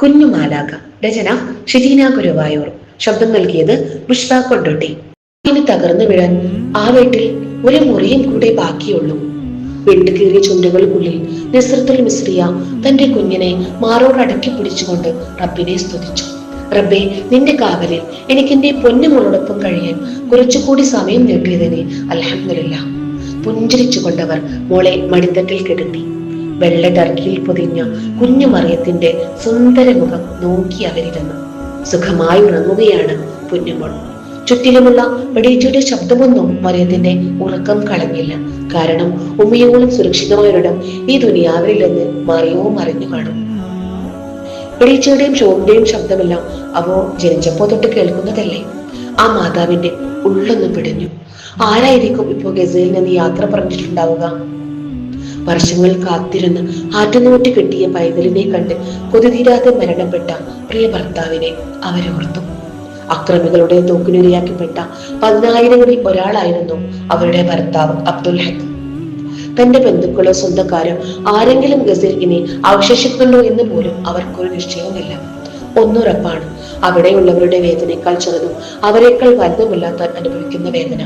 കുഞ്ഞുമാലാക രചന ഷിജീന ഗുരുവായൂർ. ശബ്ദം നൽകിയത് പുഷ്പ കൊണ്ടോട്ടി. ഇനി തകർന്നു വീഴാൻ ആ വീട്ടിൽ ഒരു മുറിയും കൂടെ ബാക്കിയുള്ളൂ. വെട്ടുകീറിയ ചുണ്ടുകൾക്കുള്ളിൽ നിസ്രത്തുൽ മിസ്രിയ തന്റെ കുഞ്ഞിനെ മാറോട് അടക്കി പിടിച്ചുകൊണ്ട് റബ്ബിനെ സ്തുതിച്ചു. റബ്ബെ നിന്റെ കാവലിൽ എനിക്ക് എന്റെ പൊന്നുമോളോടൊപ്പം കഴിയാൻ കുറച്ചുകൂടി സമയം നീട്ടിയതിന് അലഹമില്ല പുഞ്ചിരിച്ചുകൊണ്ടവർ മോളെ മടിത്തട്ടിൽ കിടത്തി. വെള്ള ടർക്കിയിൽ പൊതിഞ്ഞ കുഞ്ഞു മറിയത്തിന്റെ സുന്ദര മുഖം നോക്കി അവരിരുന്നു. സുഖമായി ഉറങ്ങുകയാണ് കുഞ്ഞുമോൾ ചുറ്റിലുമുള്ള വെടിയച്ചയുടെ ശബ്ദമൊന്നും മറിയത്തിന്റെ ഉറക്കം കളഞ്ഞില്ല. കാരണം ഉമ്മയോളം സുരക്ഷിതമായൊരിടം ഈ ദുനിയാവിലെന്ന് മറിയവും അറിഞ്ഞു കാണും. വെടിയച്ചയുടെയും ഷോറിന്റെയും ശബ്ദമെല്ലാം അവോ ജനിച്ചപ്പോ തൊട്ട് കേൾക്കുന്നതല്ലേ? ആ മാതാവിന്റെ ഉള്ളൊന്നും പിടിഞ്ഞു. ആരായിരിക്കും ഇപ്പോ ഗസയിൽ നിന്ന് യാത്ര പറഞ്ഞിട്ടുണ്ടാവുക? വർഷങ്ങൾ കാത്തിരുന്ന് ആറ്റുനോട്ടി കിട്ടിയ പൈതലിനെ കണ്ട് പൊതുതീരാതെ മരണപ്പെട്ട പ്രിയ ഭർത്താവിനെ അവരോർത്തു. അക്രമികളുടെ തോക്കിനിരയാക്കപ്പെട്ട പതിനായിരങ്ങളിൽ ഒരാളായിരുന്നു അവരുടെ ഭർത്താവ് അബ്ദുൽ ഹക്ക് തന്റെ ബന്ധുക്കളോ സ്വന്തക്കാരോ ആരെങ്കിലും ഗസയിൽ ഇനി അവശേഷിക്കുന്നുണ്ടോ എന്ന് പോലും അവർക്കൊരു നിശ്ചയമില്ല ഒന്നുറപ്പാണ് അവിടെയുള്ളവരുടെ വേദനയേക്കാൾ ചെറുതും അവരെക്കാൾ വലുതുമില്ലാത്ത അനുഭവിക്കുന്ന വേദന.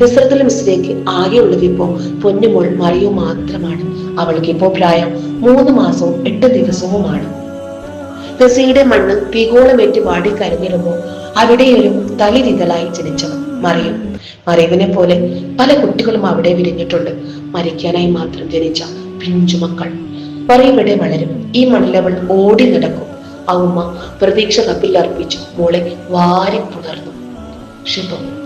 നിസ്രത്തുൽ മിസ്രയ്ക്ക് ആകെയുള്ളത് ഇപ്പോ പൊന്നുമോൾ മറിയു മാത്രമാണ്. അവൾക്ക് ഇപ്പോ പ്രായം മൂന്ന് മാസവും എട്ട് ദിവസവുമാണ്. ഗസയുടെ മണ്ണ് തീകോളമേറ്റ് വാടിക്കരഞ്ഞിരുമ്പോ അവിടെ ഒരു വിതലായി ജനിച്ചവൻ മറിയും. മറിയുവിനെ പോലെ പല കുട്ടികളും അവിടെ വിരിഞ്ഞിട്ടുണ്ട്. മരിക്കാനായി മാത്രം ജനിച്ച പിഞ്ചു മക്കൾ. മറിയവിടെ വളരും. ഈ മണ്ണിലവൾ ഓടി നടക്കും. ആ പ്രതീക്ഷ കപ്പിൽ അർപ്പിച്ചു. മോളെ വാരി പുണർന്നു. ശുഭം.